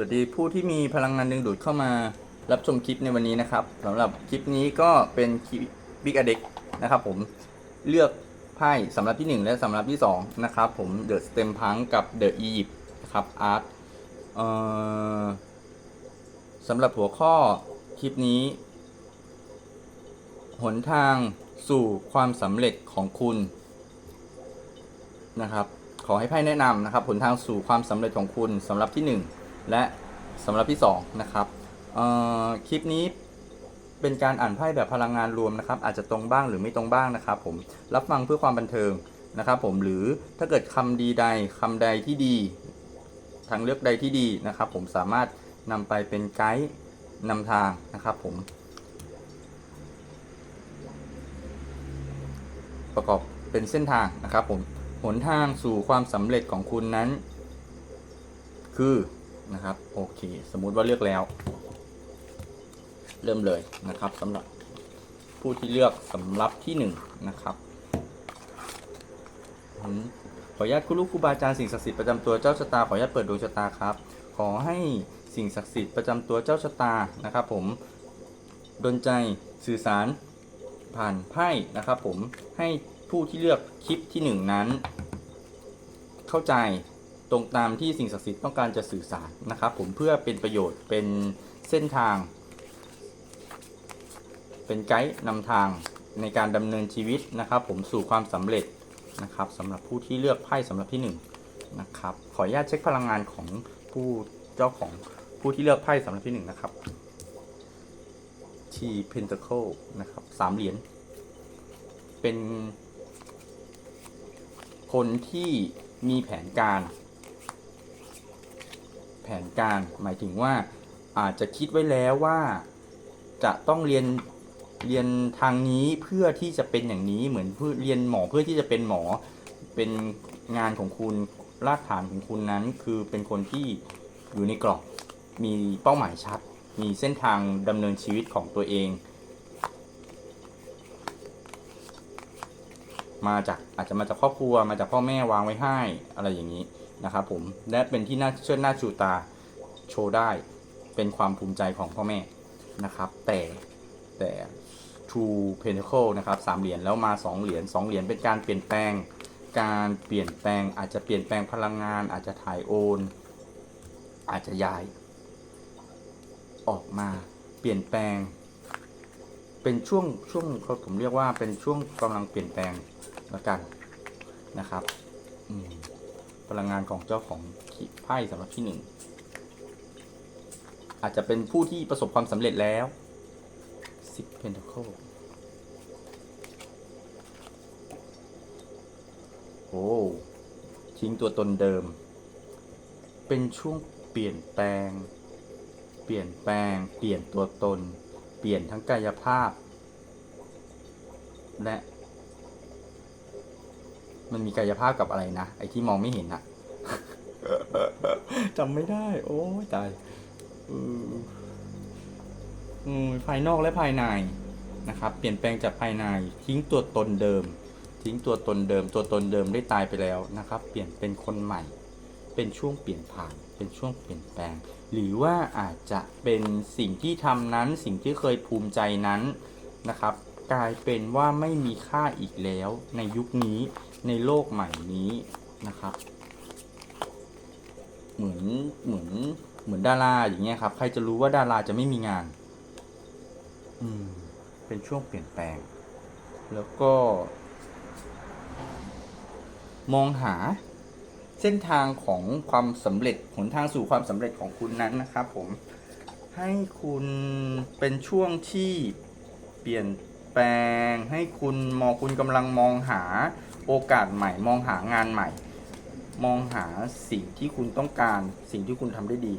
วัสดีผู้ที่มีพลังงานดึงดูดเข้ามารับชมคลิปในวันนี้นะครับสำหรับคลิปนี้ก็เป็นคลิปบิ๊กอเด็กนะครับผมเลือกไพ่สำหรับที่ 1 และสำหรับที่ 2 นะครับผมเดอะสเต็มพังกับเดอะอียิปต์นะครับอาร์ตสำหรับหัวข้อคลิปนี้ หนทางสู่ความสำเร็จของคุณนะครับขอให้ไพ่แนะนำนะครับผลทางสู่ความสำเร็จของคุณสำหรับที่ 1 และสำหรับที่2นะครับคลิปนี้เป็นการอ่านไพ่แบบพลังงานรวมนะครับ อาจจะตรงบ้างหรือไม่ตรงบ้างนะครับ ผมรับฟังเพื่อความบันเทิงนะครับผมหรือถ้าเกิดคำดีใดคำใดที่ดี ทางเลือกใดที่ดีนะครับ ผมสามารถนำไปเป็นไกด์นำทางนะครับ ผม ประกอบเป็นเส้นทางนะครับ ผมหนทางสู่ความสำเร็จของคุณนั้น คือ นะครับ โอเค สมมุติว่าเลือกแล้ว เริ่มเลยนะครับสำหรับผู้ที่เลือกสำหรับที่หนึ่งนะครับขออนุญาตคุณลูกครูบาอาจารย์สิ่งศักดิ์สิทธิ์ประจำตัวเจ้าชะตาขออนุญาตเปิดดวงชะตาครับ ขอให้สิ่งศักดิ์สิทธิ์ประจำตัวเจ้าชะตานะครับ ผมดลใจสื่อสารผ่านไพ่นะครับ ผมให้ผู้ที่เลือกคลิปที่หนึ่งนั้น เข้าใจ ตรงตามที่สิ่งศักดิ์สิทธิ์ต้องการจะสื่อสารนะครับ ผมเพื่อเป็นประโยชน์เป็นเส้นทาง เป็นไกด์นำทางในการดำเนินชีวิตนะครับ ผมสู่ความสำเร็จนะครับสำหรับผู้ที่เลือกไพ่สำหรับที่หนึ่งนะครับขออนุญาตเช็คพลังงานของผู้เจ้าของผู้ที่เลือกไพ่สำหรับที่หนึ่งนะครับทีเพน t เ c ิลนะครับสามเหรียญเป็นคนที่มีแผนการ ผนการ หมายถึงว่าอาจจะคิดไว้แล้วว่าจะต้องเรียนเรียนทางนี้เพื่อที่จะเป็นอย่างนี้เหมือนเพื่อเรียนหมอเพื่อที่จะเป็นหมอเป็นงานของคุณรากฐานของคุณนั้น คือเป็นคนที่อยู่ในกรอบมีเป้าหมายชัด มีเส้นทางดำเนินชีวิตของตัวเอง มาจากอาจจะมาจากครอบครัวมาจากพ่อแม่วางไว้ให้อะไรอย่างนี้ นะครับผมและเป็นที่น่าเชิดหน้าชูตาโชว์ได้เป็นความภูมิใจของพ่อแม่นะครับ แต่แต่ True Pentacle นะครับสามเหรียญแล้วมา 2 เหรียญ2เหรียญเป็นการเปลี่ยนแปลง การเปลี่ยนแปลงอาจจะเปลี่ยนแปลงพลังงาน อาจจะถ่ายโอน อาจจะย้าย ออกมาเปลี่ยนแปลง เป็นช่วงช่วงเขาผมเรียกว่าเป็นช่วงกำลังเปลี่ยนแปลงละกันนะครับอืม พลังงานของเจ้าของไพ่สำหรับที่หนึ่งอาจจะเป็นผู้ที่ประสบความสำเร็จแล้วสิบเพนท c ค e โอ้ทิ้งตัวตนเดิม เป็นช่วงเปลี่ยนแปลง เปลี่ยนแปลง เปลี่ยนตัวตน เปลี่ยนทั้งกายภาพ และ มันมีกายภาพกับอะไรนะ ไอ้ที่มองไม่เห็นอะจำไม่ได้ โอ้ยตายอืมภายนอกและภายในนะครับ เปลี่ยนแปลงจากภายใน ทิ้งตัวตนเดิม ทิ้งตัวตนเดิม ตัวตนเดิมได้ตายไปแล้วนะครับ เปลี่ยนเป็นคนใหม่ เป็นช่วงเปลี่ยนผ่าน เป็นช่วงเปลี่ยนแปลง หรือว่าอาจจะเป็นสิ่งที่ทำนั้นสิ่งที่เคยภูมิใจนั้นนะครับ กลายเป็นว่าไม่มีค่าอีกแล้วในยุคนี้ ในโลกใหม่นี้นะครับ เหมือนเหมือนเหมือนดาราอย่างเงี้ยครับ ใครจะรู้ว่าดาราจะไม่มีงาน อืม เป็นช่วงเปลี่ยนแปลง แล้วก็ มองหาเส้นทางของความสำเร็จหนทางสู่ความสำเร็จของคุณนั้นนะครับ ผมให้คุณเป็นช่วงที่เปลี่ยนแปลง ให้คุณมองคุณกำลังมองหา โอกาสใหม่ มองหางานใหม่ มองหาสิ่งที่คุณต้องการ สิ่งที่คุณทำได้ดี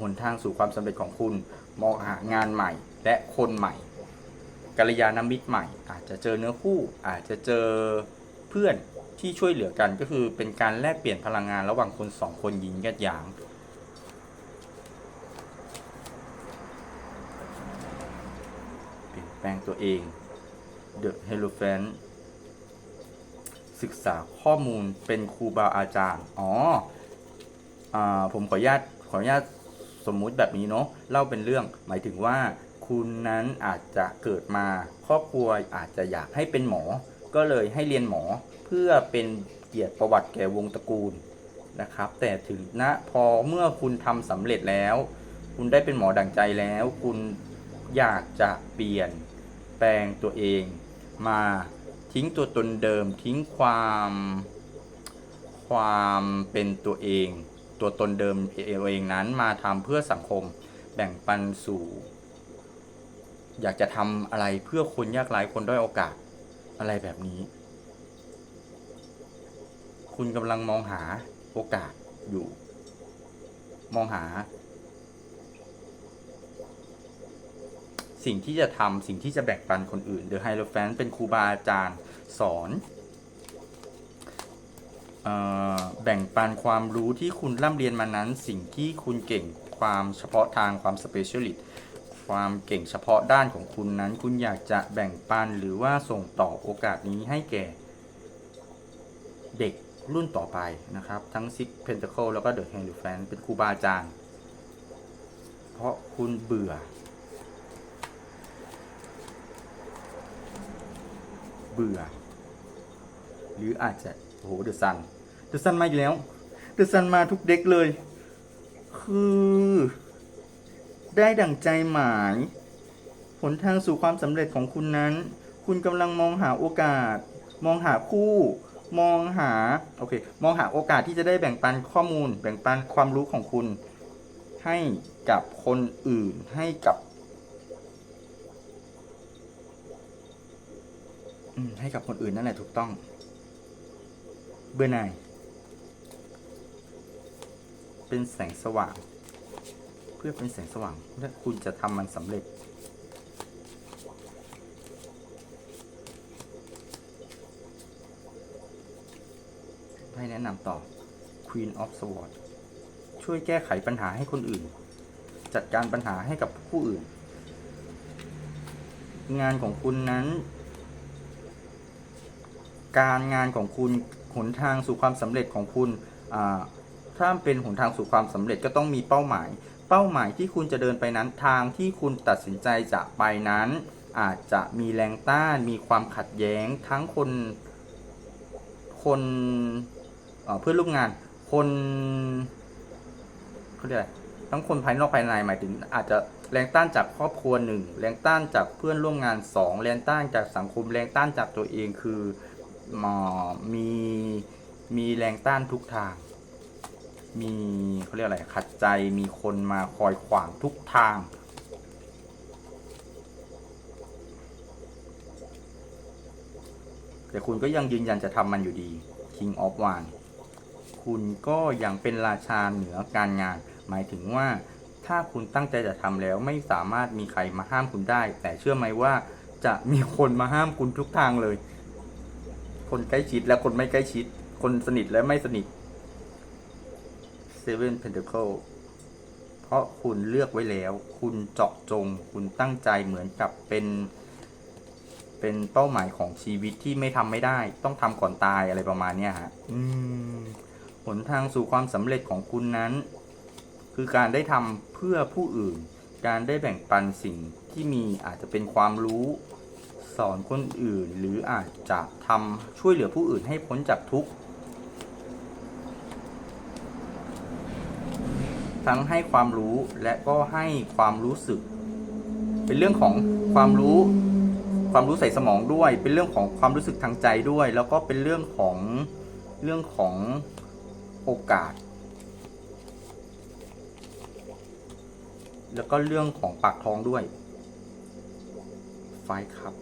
หนทางสู่ความสำเร็จของคุณ มองหางานใหม่ และคนใหม่กัลยาณมิตรใหม่ อาจจะเจอเนื้อคู่ อาจจะเจอเพื่อนที่ช่วยเหลือกันก็คือเป็นการแลกเปลี่ยนพลังงานระหว่างคนสองคนหญิงกัดหยางเปลี่ยนแปลงตัวเอง The h e l o p h a n t ศึกษาข้อมูลเป็นครูบาอาจารย์ อ๋ออผมขออนุญาตขออนุญาตสมมุติแบบนี้เนาะเล่าเป็นเรื่องหมายถึงว่า คุณนั้นอาจจะเกิดมาครอบครัวอาจจะอยากให้เป็นหมอ ก็เลยให้เรียนหมอเพื่อเป็นเกียรติประวัติแก่วงตระกูลนะครับ แต่ถึงณพอเมื่อคุณทำสำเร็จแล้ว คุณได้เป็นหมอดั่งใจแล้ว คุณอยากจะเปลี่ยนแปลงตัวเอง มาทิ้งตัวตนเดิมทิ้งความความเป็นตัวเอง ตัวตนเดิมเองนั้นมาทำเพื่อสังคมแบ่งปันสู่ อยากจะทำอะไรเพื่อคนยากไร้คนด้อยโอกาสอะไรแบบนี้ คุณกำลังมองหาโอกาสอยู่ มองหา สิ่งที่จะทำสิ่งที่จะแบ่งปันคนอื่น The h i e r o p h a n t เป็นครูบาอาจารย์สอนออแบ่งปันความรู้ที่คุณร่ำเรียนมานั้น สิ่งที่คุณเก่งความเฉพาะทางความ specialist ความเก่งเฉพาะด้านของคุณนั้น คุณอยากจะแบ่งปันหรือว่าส่งต่อโอกาสนี้ให้แก่ เด็กรุ่นต่อไปนะครับ ทั้ง Six Pentacle แล้วก็ The h a n d f a n เป็นครูบาอาจารย์ เพราะคุณเบื่อ เบื่อ หรืออาจจะโอ้โหเดอะซันเดอะซันมาอีกแล้วเดอะซันมาทุกเด็กเลย คือ ได้ดั่งใจหมายหนทางสู่ความสำเร็จของคุณนั้น คุณกำลังมองหาโอกาส มองหาคู่ มองหา โอเค มองหาโอกาสที่จะได้แบ่งปันข้อมูล แบ่งปันความรู้ของคุณ ให้กับคนอื่น ให้กับ อืม ให้กับคนอื่นนั่นแหละถูกต้อง เบื่อหน่าย เป็นแสงสว่าง เพื่อเป็นแสงสว่างและคุณจะทำมันสำเร็จ ให้แนะนำต่อ Queen of Swords ช่วยแก้ไขปัญหาให้คนอื่น จัดการปัญหาให้กับผู้อื่น งานของคุณนั้น การงานของคุณหนทางสู่ความสำเร็จของคุณถ้าเป็นหนทางสู่ความสำเร็จก็ต้องมีเป้าหมาย เป้าหมายที่คุณจะเดินไปนั้นทางที่คุณตัดสินใจจะไปนั้น อาจจะมีแรงต้านมีความขัดแย้งทั้งคนคนเอ่อเพื่อนร่วมงานคนเขาเรียกอะไรทั้งคนภายนอกภายในหมายถึง อาจจะแรงต้านจากครอบครัวหนึ่งแรงต้านจากเพื่อนร่วมงานสองแรงต้านจากสังคมแรงต้านจากตัวเองคือ มอมีมีแรงต้านทุกทาง มีเขาเรียกอะไรขัดใจมีคนมาคอยขวางทุกทาง แต่คุณก็ยังยืนยันจะทำมันอยู่ดี King of w a n คุณก็ยังเป็นราชาเหนือการงาน หมายถึงว่าถ้าคุณตั้งใจจะทำแล้วไม่สามารถมีใครมาห้ามคุณได้ แต่เชื่อไหมว่าจะมีคนมาห้ามคุณทุกทางเลย คนใกล้ชิดและคนไม่ใกล้ชิด คนสนิทและไม่สนิท Seven Pentacle เพราะคุณเลือกไว้แล้ว คุณเจาะจง คุณตั้งใจเหมือนกับเป็น เป็นเป้าหมายของชีวิตที่ไม่ทำไม่ได้ ต้องทำก่อนตายอะไรประมาณเนี้ยฮะอืมหนทางสู่ความสำเร็จของคุณนั้น คือการได้ทำเพื่อผู้อื่น การได้แบ่งปันสิ่งที่มีอาจจะเป็นความรู้ สอนคนอื่น หรืออาจจะทำช่วยเหลือผู้อื่นให้พ้นจากทุกข์ ทั้งให้ความรู้และก็ให้ความรู้สึก เป็นเรื่องของความรู้ ความรู้ใส่สมองด้วย เป็นเรื่องของความรู้สึกทางใจด้วย แล้วก็เป็นเรื่องของเรื่องของโอกาส แล้วก็เรื่องของปากท้องด้วยไฟครับ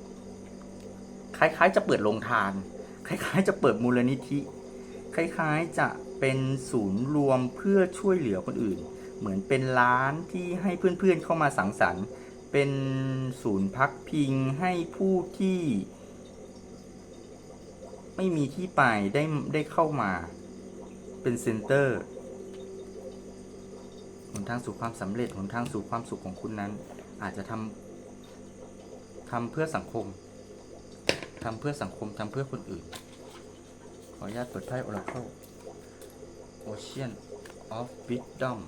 คล้ายๆ จะเปิดโรงทาน คล้ายๆ จะเปิดมูลนิธิ คล้ายๆจะเป็นศูนย์รวมเพื่อช่วยเหลือคนอื่น เหมือนเป็นร้านที่ให้เพื่อนๆเข้ามาสังสรรค์ เป็นศูนย์พักพิงให้ผู้ที่ ไม่มีที่ไปได้ได้เข้ามา เป็นเซ็นเตอร์หนทางสู่ความสำเร็จหนทางสู่ความสุขของคุณนั้น อาจจะทำทำเพื่อสังคม ทำเพื่อสังคมทำเพื่อคนอื่น ขออนุญาตเปิดไพ่ Oracle Ocean of Wisdom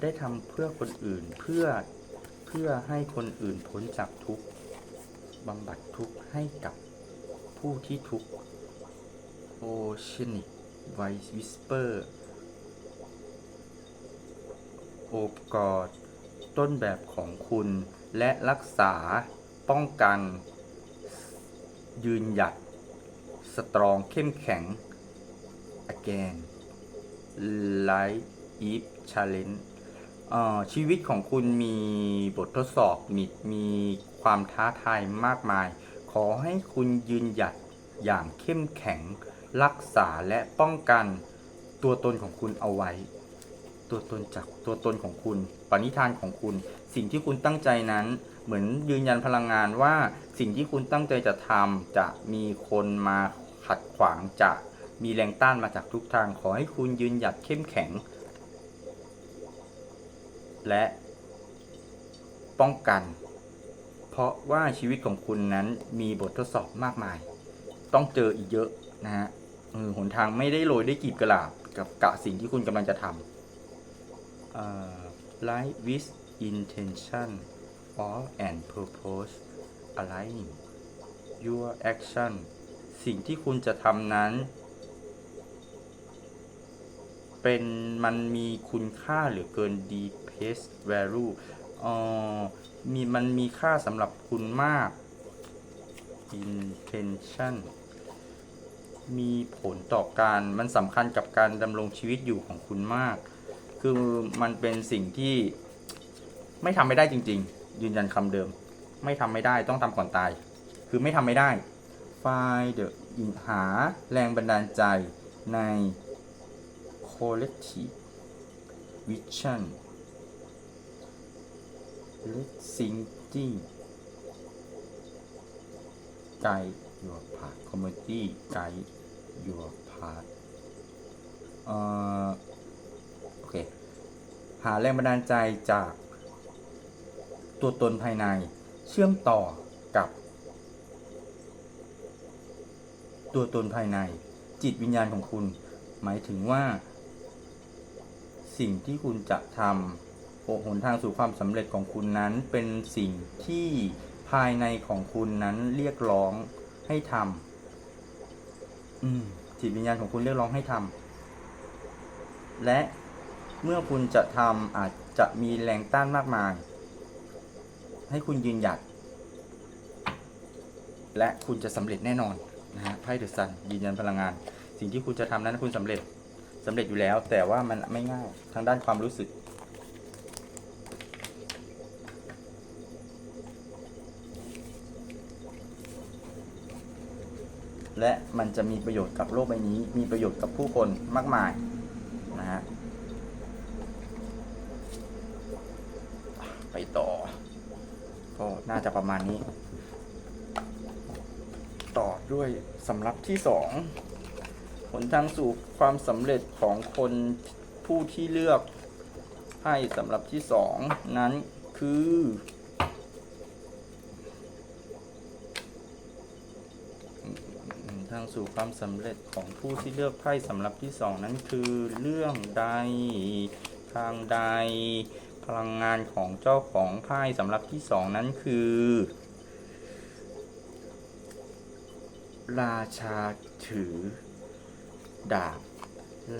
ได้ทำเพื่อคนอื่นเพื่อเพื่อให้คนอื่นพ้นจากทุกข์บำบัดทุกข์ให้กับผู้ที่ทุกข์ Oceanic Vice Whisper โอบกอดต้นแบบของคุณและรักษา ป้องกัน ยืนหยัด สตรองเข้มแข็ง again life if challenge อ่อชีวิตของคุณมีบททดสอบมีมีความท้าทายมากมาย ขอให้คุณยืนหยัดอย่างเข้มแข็ง รักษาและป้องกันตัวตนของคุณเอาไว้ ตัวตนจากตัวตนของคุณ ปณิธานของคุณ สิ่งที่คุณตั้งใจนั้น เหมือนยืนยันพลังงานว่าสิ่งที่คุณตั้งใจจะทำจะมีคนมาขัดขวางจะมีแรงต้านมาจากทุกทาง ขอให้คุณยืนหยัดเข้มแข็ง และป้องกัน เพราะว่าชีวิตของคุณนั้นมีบททดสอบมากมาย ต้องเจออีกเยอะนะฮะหนทางไม่ได้โรยได้กีบกระลาบกับกะสิ่งที่คุณกำลังจะทำ life with intention or and purpose align your action สิ่งที่คุณจะทำนั้น เป็นมันมีคุณค่าหลือเกิน deepest value ออมีมันมีค่าสำหรับคุณมาก intention มีผลต่อการมันสำคัญกับการดำรงชีวิตอยู่ของคุณมาก คือมันเป็นสิ่งที่ไม่ทำไม่ได้จริง ๆ ยืนยันคำเดิม ไม่ทำไม่ได้ต้องทำก่อนตาย คือไม่ทำไม่ได้ find the หาแรงบันดาลใจใน collective vision let thinking guide your path community guide your path เอ่อโอเค หาแรงบันดาลใจจาก ตัวตนภายในเชื่อมต่อกับ ตัวตนภายใน จิตวิญญาณของคุณ หมายถึงว่า สิ่งที่คุณจะทำโอหนทางสู่ความสำเร็จของคุณนั้นเป็นสิ่งที่ภายในของคุณนั้นเรียกร้องให้ทำอืมจิตวิญญาณของคุณเรียกร้องให้ทำและเมื่อคุณจะทำอาจจะมีแรงต้านมากมาย ให้คุณยืนหยัด และคุณจะสำเร็จแน่นอนนะฮะไพ่เดอะซันยืนยันพลังงาน สิ่งที่คุณจะทำนั้นคุณสำเร็จสำเร็จอยู่แล้ว แต่ว่ามันไม่ง่ายทางด้านความรู้สึกและมันจะมีประโยชน์กับโลกใบนี้ มีประโยชน์กับผู้คนมากมายนะฮะ ไปต่อ ก็น่าจะประ มาณนี้ ต่อด้วยสำรับที่สองหนทางสู่ความสำเร็จของคนผู้ที่เลือกให้สำหรับที่สองนั้นคือ ทางสู่ความสำเร็จของผู้ที่เลือกไพ่สำหรับที่สองนั้นคือเรื่องใดทางใด พลังงานของเจ้าของไพ่สำหรับที่สองนั้นคือ ราชาถือดาบ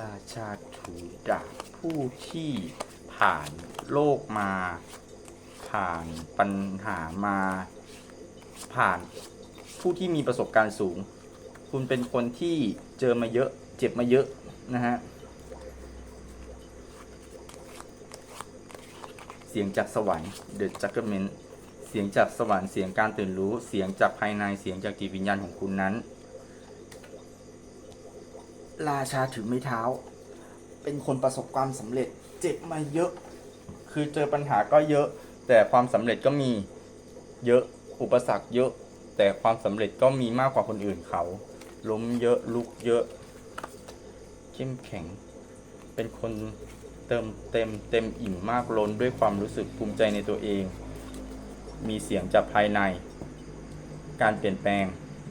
ราชาถือดาบผู้ที่ผ่านโลกมา ผ่านปัญหามา ผ่านผู้ที่มีประสบการณ์สูง คุณเป็นคนที่เจอมาเยอะ เจ็บมาเยอะนะฮะ สียงจากสวรรค์ The Judgment เสียงจากสวรรค์เสียงการตื่นรู้เสียงจากภายในเสียงจากจิตวิญญาณของคุณนั้น ราชาถือไม้เท้า เป็นคนประสบความสำเร็จเจ็บมาเยอะ คือเจอปัญหาก็เยอะ แต่ความสำเร็จก็มีเยอะอุปสรรคเยอะ แต่ความสำเร็จก็มีมากกว่าคนอื่นเขา ล้มเยอะลุกเยอะ เข้มแข็ง เป็นคน เติมเต็มเต็มอิ่มมากล้นด้วยความรู้สึกภูมิใจในตัวเอง มีเสียงจากภายใน การเปลี่ยนแปลง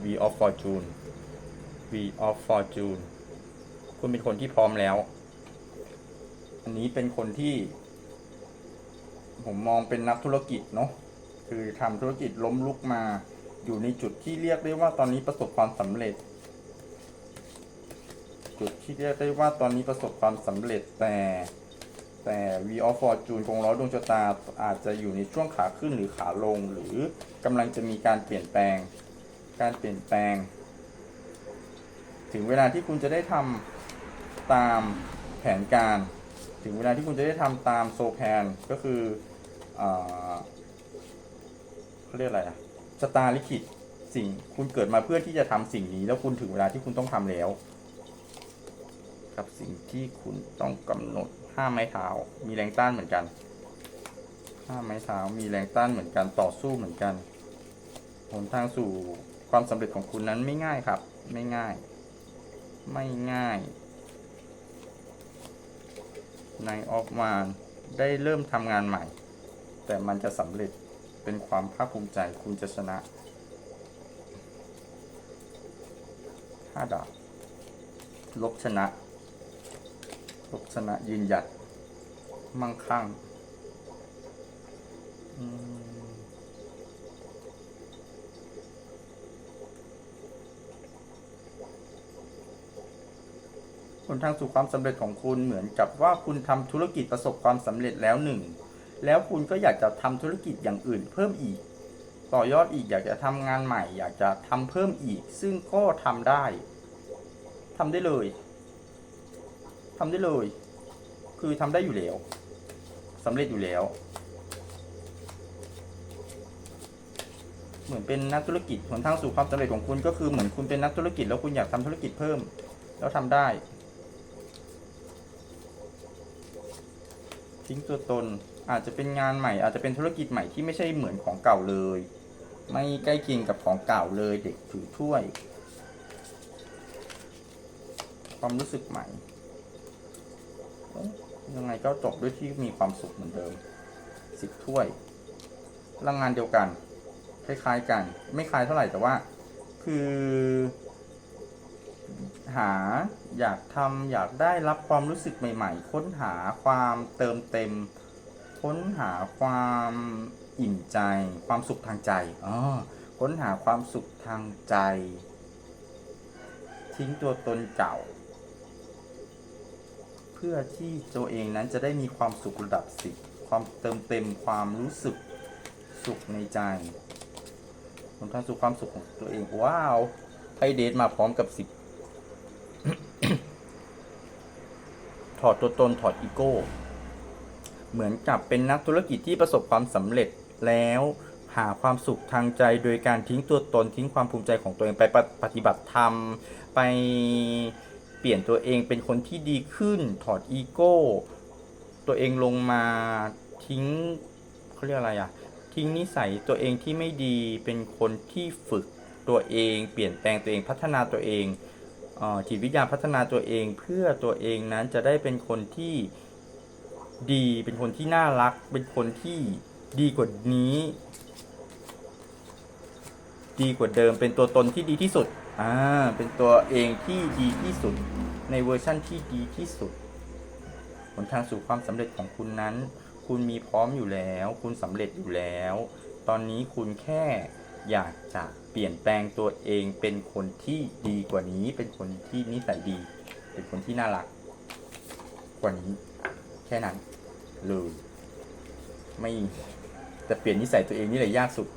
V of Fortune V of Fortune คุณเป็นคนที่พร้อมแล้ว อันนี้เป็นคนที่ ผมมองเป็นนักธุรกิจเนาะ คือทำธุรกิจล้มลุกมา อยู่ในจุดที่เรียกได้ว่าตอนนี้ประสบความสำเร็จ จุดที่เรียกได้ว่าตอนนี้ประสบความสำเร็จแต่ แต่ V of Fortune กงล้อดวงชะตาอาจจะอยู่ในช่วงขาขึ้นหรือขาลง หรือกำลังจะมีการเปลี่ยนแปลง การเปลี่ยนแปลง ถึงเวลาที่คุณจะได้ทำตามแผนการ ถึงเวลาที่คุณจะได้ทำตามโซแพนก็คือเขาเรียกอะไรอะชะตาลิขิตสิ่งคุณเกิดมาเพื่อที่จะทำสิ่งนี้ แล้วคุณถึงเวลาที่คุณต้องทำแล้ว กับสิ่งที่คุณต้องกำหนด ห้าไม้เท้า มีแรงต้านเหมือนกันห้าไม้เท้า มีแรงต้านเหมือนกัน ต่อสู้เหมือนกัน หนทางสู่ความสำเร็จของคุณนั้นไม่ง่ายครับ ไม่ง่าย ไม่ง่ายในออฟมานได้เริ่มทำงานใหม่ แต่มันจะสำเร็จเป็นความภาคภูมิใจคุณจะชนะห้าดาบลบชนะ ลบชนะยืนหยัด มั่งคั่งอืมหนทางสู่ความสำเร็จของคุณเหมือนกับว่าคุณทำธุรกิจประสบความสำเร็จแล้วหนึ่ง แล้วคุณก็อยากจะทำธุรกิจอย่างอื่นเพิ่มอีก ต่อยอดอีกอยากจะทำงานใหม่ อยากจะทำเพิ่มอีก ซึ่งก็ทำได้ทำได้เลย ทำได้เลย คือทำได้อยู่แล้วสำเร็จอยู่แล้ว เหมือนเป็นนักธุรกิจหนทางสู่ความสำเร็จของคุณก็คือเหมือนคุณเป็นนักธุรกิจ แล้วคุณอยากทำธุรกิจเพิ่ม แล้วทำได้ ทิ้งตัวตนอาจจะเป็นงานใหม่ อาจจะเป็นธุรกิจใหม่ที่ไม่ใช่เหมือนของเก่าเลย ไม่ใกล้เคียงกับของเก่าเลยเด็กถือถ้วย ความรู้สึกใหม่ ยังไงก็จบด้วยที่มีความสุขเหมือนเดิมสิบถ้วยพลังงานเดียวกัน คล้ายๆกัน ไม่คล้ายเท่าไหร่แต่ว่า คือ หาอยากทำอยากได้รับความรู้สึกใหม่ ๆ ค้นหาความเติมเต็ม ค้นหาความอิ่มใจ ความสุขทางใจอ๋อค้นหาความสุขทางใจ ทิ้งตัวตนเก่า เพื่อที่ตัวเองนั้นจะได้มีความสุขระดับสิบความเติมเต็มความรู้สึกสุขในใจหนทางสู่ความสุขของตัวเองว้าวไพเดทมาพร้อมกับสิบถอดตัวตนถอดอีโก้ เหมือนกับเป็นนักธุรกิจที่ประสบความสำเร็จแล้วหาความสุขทางใจโดยการทิ้งตัวตนทิ้งความภูมิใจของตัวเองไปปปฏิบัติธรรม ไป เปลี่ยนตัวเองเป็นคนที่ดีขึ้น ถอดอีโก้ ตัวเองลงมาทิ้งเขาเรียกอะไรอะทิ้งนิสัยตัวเองที่ไม่ดีเป็นคนที่ฝึกตัวเอง เปลี่ยนแปลงตัวเองพัฒนาตัวเองอ่อจิตวิทยาพัฒนาตัวเองเพื่อตัวเองนั้นจะได้เป็นคนที่ดีเป็นคนที่น่ารัก เป็นคนที่ดีกว่านี้ ดีกว่าเดิมเป็นตัวตนที่ดีที่สุด อ่า เป็นตัวเองที่ดีที่สุด ในเวอร์ชั่นที่ดีที่สุดหนทางสู่ความสำเร็จของคุณนั้น คุณมีพร้อมอยู่แล้ว คุณสำเร็จอยู่แล้ว ตอนนี้คุณแค่อยากจะเปลี่ยนแปลงตัวเองเป็นคนที่ดีกว่านี้ เป็นคนที่นิสัยดี เป็นคนที่น่ารัก กว่านี้ แค่นั้นเลยไม่แต่เปลี่ยนนิสัยตัวเองนี่แหละยากสุด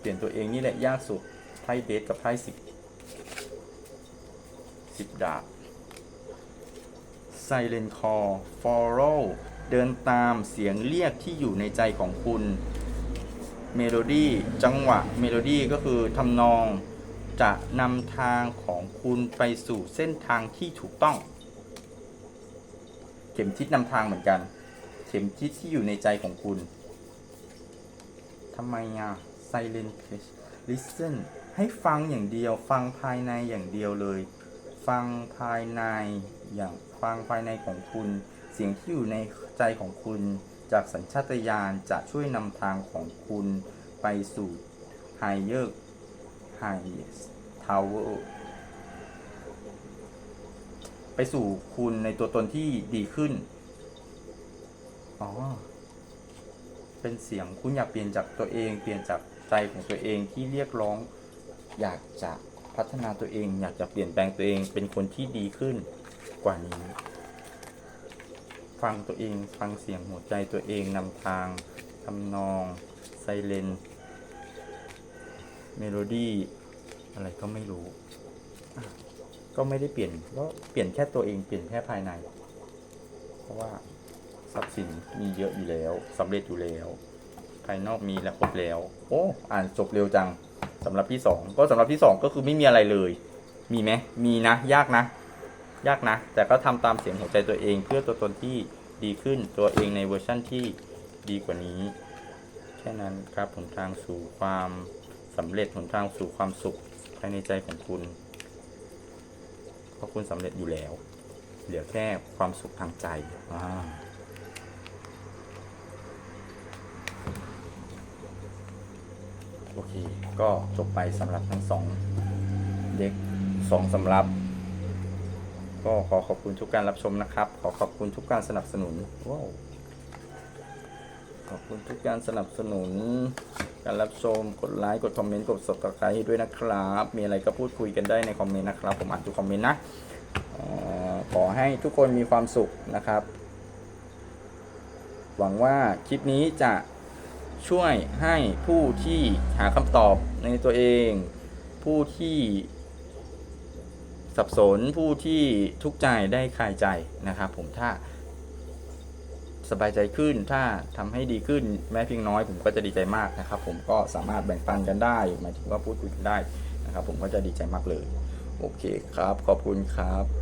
เปลี่ยนตัวเองนี่แหละยากสุด ไพ่เดทกับไพ่สิบสิบดาบ Silent Call Follow เดินตามเสียงเรียกที่อยู่ในใจของคุณ เมโลดี้จังหวะเมโลดี้ก็คือทำนองจะนำทางของคุณไปสู่เส้นทางที่ถูกต้อง เข็มทิศนำทางเหมือนกัน เข็มทิศที่อยู่ในใจของคุณทำไมอะ Silent Page Listen ให้ฟังอย่างเดียว ฟังภายในอย่างเดียวเลย ฟังภายในอย่างฟังภายในของคุณ เสียงที่อยู่ในใจของคุณ จากสัญชาตญาณจะช่วยนำทางของคุณไปสู่ Higher High Tower ไปสู่คุณในตัวตนที่ดีขึ้น อ๋อ เป็นเสียงคุณอยากเปลี่ยนจากตัวเอง เปลี่ยนจากใจของตัวเองที่เรียกร้อง อยากจะพัฒนาตัวเอง อยากจะเปลี่ยนแปลงตัวเองเป็นคนที่ดีขึ้นกว่านี้ ฟังตัวเองฟังเสียงหัวใจตัวเองนำทางทำนองไซเลนเมโลดี้อะไรก็ไม่รู้ ก็ไม่ได้เปลี่ยนก็เปลี่ยนแค่ตัวเองเปลี่ยนแค่ภายใน เพราะว่าทรัพย์สินมีเยอะอยู่แล้วสำเร็จอยู่แล้ว ภายนอกมีแล้วครบแล้ว โอ้ อ่านจบเร็วจัง สำหรับที่สองก็สำหรับที่สองก็คือไม่มีอะไรเลย มีไหมมีนะ ยากนะ ยากนะ แต่ก็ทำตามเสียงหัวใจตัวเอง เพื่อตัวตนที่ดีขึ้นตัวเองในเวอร์ชั่นที่ดีกว่านี้ แค่นั้นครับหนทางสู่ความสำเร็จหนทางสู่ความสุขภายในใจของคุณเพราะคุณสำเร็จอยู่แล้ว เหลือแค่ความสุขทางใจอ่า โอเค ก็จบไปสำหรับทั้งสองเด็กสองสำรับ ก็ขอขอบคุณทุกการรับชมนะครับ ขอขอบคุณทุกการสนับสนุนว้าวขอบคุณทุกการสนับสนุน การรับชม กดไลค์ กดคอมเมนต์ กด subscribe ให้ด้วยนะครับ มีอะไรก็พูดคุยกันได้ในคอมเมนต์นะครับ ผมอ่านทุกคอมเมนต์นะออขอให้ทุกคนมีความสุขนะครับ หวังว่าคลิปนี้จะ ช่วยให้ผู้ที่หาคำตอบในตัวเอง ผู้ที่สับสนผู้ที่ทุกข์ใจได้คลายใจนะครับ ผมถ้าสบายใจขึ้นถ้าทำให้ดีขึ้นแม้เพียงน้อยผมก็จะดีใจมากนะครับ ผมก็สามารถแบ่งปันกันได้หมายถึงว่าพูดคุยกันได้นะครับ ผมก็จะดีใจมากเลย โอเคครับ ขอบคุณครับ